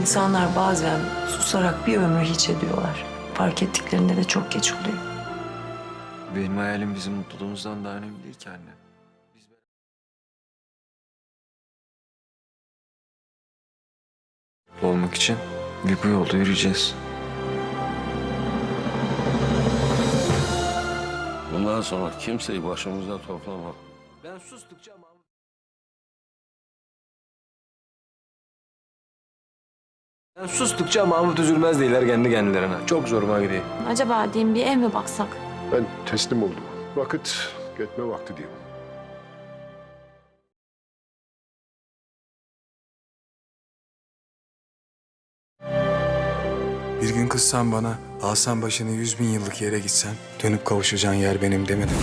İnsanlar bazen susarak bir ömür hiç ediyorlar. Fark ettiklerinde de çok geç oluyor. Benim hayalim bizim mutluluğumuzdan daha önemli değil ki anne. Biz olmak için bir bu yolda yürüyeceğiz. Bundan sonra kimseyi başımıza toplama. Ben sustukça sustukça Mahmut üzülmez değiller kendi kendilerine. Çok zoruma gidiyor. Acaba diyeyim bir ev mi baksak? Ben teslim oldum. Vakit gitme vakti diyeyim. Bir gün kızsan bana alsan başını yüz bin yıllık yere gitsen dönüp kavuşacağın yer benim demedim.